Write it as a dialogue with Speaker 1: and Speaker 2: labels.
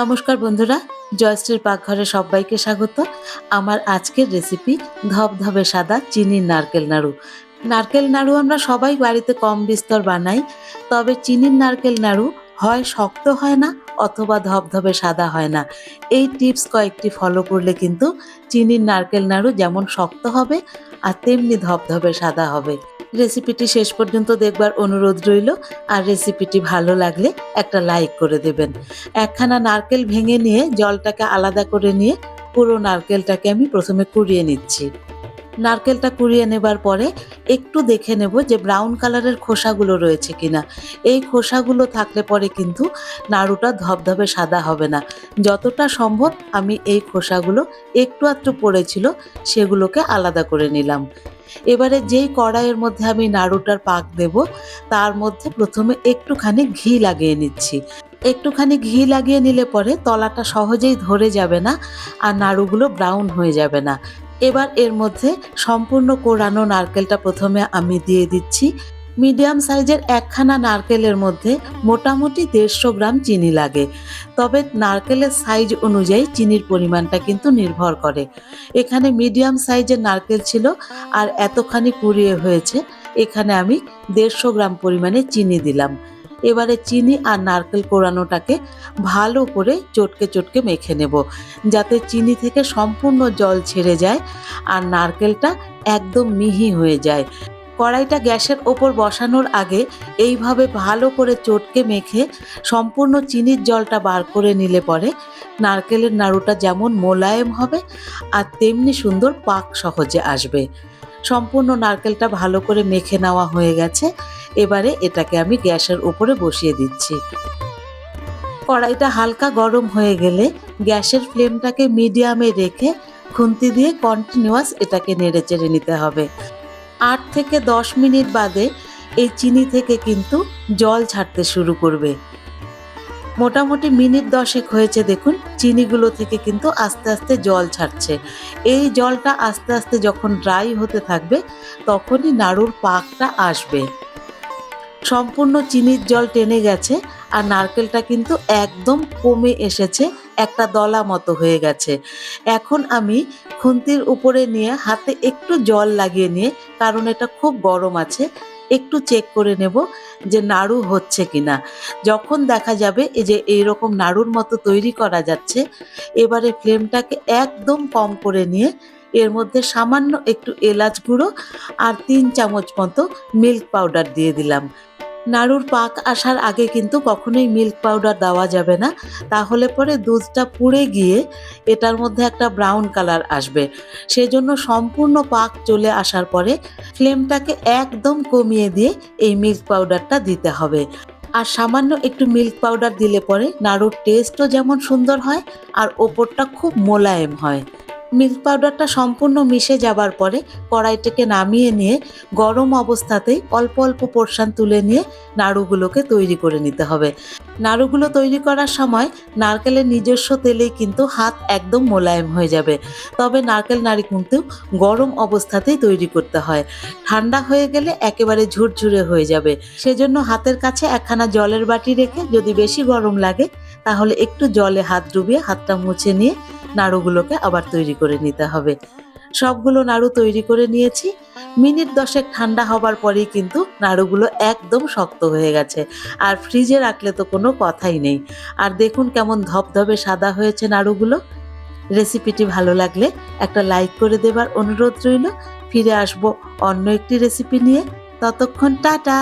Speaker 1: নমস্কার বন্ধুরা, জয়শ্রীর পাকঘরে সবাইকে স্বাগত। আমার আজকের রেসিপি ধবধবে সাদা চিনির নারকেল নাড়ু। নারকেল নাড়ু আমরা সবাই বাড়িতে কম বিস্তর বানাই, তবে চিনির নারকেল নাড়ু হয় শক্ত হয় না অথবা ধবধবে সাদা হয় না। এই টিপস কয়েকটি ফলো করলে কিন্তু চিনির নারকেল নাড়ু যেমন শক্ত হবে আর তেমনি ধবধবে সাদা হবে। রেসিপিটি শেষ পর্যন্ত দেখবার অনুরোধ রইল। আর রেসিপিটি ভালো লাগলে একটা লাইক করে দেবেন। একখানা নারকেল ভেঙে নিয়ে জলটাকে আলাদা করে নিয়ে পুরো নারকেলটাকে আমি প্রথমে কুড়িয়ে নিচ্ছি। নারকেলটা কুড়িয়ে নেবার পরে একটু দেখে নেব যে ব্রাউন কালারের খোসাগুলো রয়েছে কিনা। এই খোসাগুলো থাকলে পরে কিন্তু নাড়ুটা ধবধবে সাদা হবে না। যতটা সম্ভব আমি এই খোসাগুলো একটু আধটু পড়েছিল সেগুলোকে আলাদা করে নিলাম। এবারে যেই কড়াইয়ের মধ্যে আমি নাড়ুটার পাক দেব, তার মধ্যে প্রথমে একটুখানি ঘি লাগিয়ে নিচ্ছি। একটুখানি ঘি লাগিয়ে নিলে পরে তলাটা সহজেই ধরে যাবে না আর নাড়ুগুলো ব্রাউন হয়ে যাবে না। এবার এর মধ্যে সম্পূর্ণ কোরানো নারকেলটা প্রথমে আমি দিয়ে দিচ্ছি। মিডিয়াম সাইজের একখানা নারকেলের মধ্যে মোটামুটি দেড়শো গ্রাম চিনি লাগে। তবে নারকেলের সাইজ অনুযায়ী চিনির পরিমাণটা কিন্তু নির্ভর করে। এখানে মিডিয়াম সাইজের নারকেল ছিল আর এতখানি কুড়িয়ে হয়েছে, এখানে আমি দেড়শো গ্রাম পরিমাণে চিনি দিলাম। এবারে চিনি আর নারকেল কোরানোটাকে ভালো করে চটকে চটকে মেখে নেব, যাতে চিনি থেকে সম্পূর্ণ জল ছেড়ে যায় আর নারকেলটা একদম মিহি হয়ে যায়। কড়াইটা গ্যাসের ওপর বসানোর আগে এইভাবে ভালো করে চটকে মেখে সম্পূর্ণ চিনির জলটা বার করে নিলে পরে নারকেলের নাড়ুটা যেমন মোলায়েম হবে আর তেমনি সুন্দর পাক সহজে আসবে। সম্পূর্ণ নারকেলটা ভালো করে মেখে নেওয়া হয়ে গেছে। এবারে এটাকে আমি গ্যাসের উপরে বসিয়ে দিচ্ছি। কড়াইটা হালকা গরম হয়ে গেলে গ্যাসের ফ্লেমটাকে মিডিয়ামে রেখে খুন্তি দিয়ে কন্টিনিউয়াস এটাকে নেড়ে চেড়ে নিতে হবে। আট থেকে দশ মিনিট বাদে এই চিনি থেকে কিন্তু জল ছাড়তে শুরু করবে। মোটামুটি মিনিট দশেক হয়েছে দেখুন, চিনিগুলো থেকে কিন্তু আস্তে আস্তে জল ছাড়ছে। এই জলটা আস্তে আস্তে যখন ড্রাই হতে থাকবে, তখনই নাড়ুর পাকটা আসবে। সম্পূর্ণ চিনির জল টেনে গেছে আর নারকেলটা কিন্তু একদম কমে এসেছে, একটা দলা মতো হয়ে গেছে। এখন আমি খুন্তির উপরে নিয়ে হাতে একটু জল লাগিয়ে নিয়ে, কারণ এটা খুব গরম আছে, একটু চেক করে নেব যে নাড়ু হচ্ছে কিনা। যখন দেখা যাবে এই যে এইরকম নাড়ুর মতো তৈরি করা যাচ্ছে, এবারে ফ্লেমটাকে একদম কম করে নিয়ে, এর মধ্যে সামান্য একটু এলাচ গুঁড়ো আর তিন চামচ মতো মিল্ক পাউডার দিয়ে দিলাম। নাড়ুর পাক আসার আগে কিন্তু কখনোই মিল্ক পাউডার দেওয়া যাবে না। তাহলে পরে দুধটা পুড়ে গিয়ে এটার মধ্যে একটা ব্রাউন কালার আসবে। সেজন্য সম্পূর্ণ পাক চলে আসার পরে ফ্লেমটাকে একদম কমিয়ে দিয়ে এই মিল্ক পাউডারটা দিতে হবে। আর সামান্য একটু মিল্ক পাউডার দিলে পরে নাড়ুর টেস্টও যেমন সুন্দর হয়, আর ওপরটা খুব মোলায়েম হয়। মিল্ক পাউডারটা সম্পূর্ণ মিশে যাবার পরে কড়াইটাকে নামিয়ে নিয়ে গরম অবস্থাতেই অল্প অল্প পোর্শান তুলে নিয়ে নাড়ুগুলোকে তৈরি করে নিতে হবে। নাড়ুগুলো তৈরি করার সময় নারকেলের নিজস্ব তেলেই কিন্তু হাত একদম মোলায়েম হয়ে যাবে। তবে নারকেল নাড়ি কিন্তু গরম অবস্থাতেই তৈরি করতে হয়। ঠান্ডা হয়ে গেলে একেবারে ঝুরঝুরে হয়ে যাবে। সেজন্য হাতের কাছে একখানা জলের বাটি রেখে যদি বেশি গরম লাগে, তাহলে একটু জলে হাত ডুবিয়ে হাতটা মুছে নিয়ে নাড়ুগুলোকে আবার তৈরি করে নিতে হবে। সবগুলো নাড়ু তৈরি করে নিয়েছি। মিনিট দশেক ঠান্ডা হবার পরেই কিন্তু নাড়ুগুলো একদম শক্ত হয়ে গেছে। আর ফ্রিজে রাখলে তো কোনো কথাই নেই। আর দেখুন কেমন ধবধবে সাদা হয়েছে নাড়ুগুলো। রেসিপিটি ভালো লাগলে একটা লাইক করে দেবার অনুরোধ রইল। ফিরে আসব অন্য একটি রেসিপি নিয়ে। ততক্ষণ টাটা!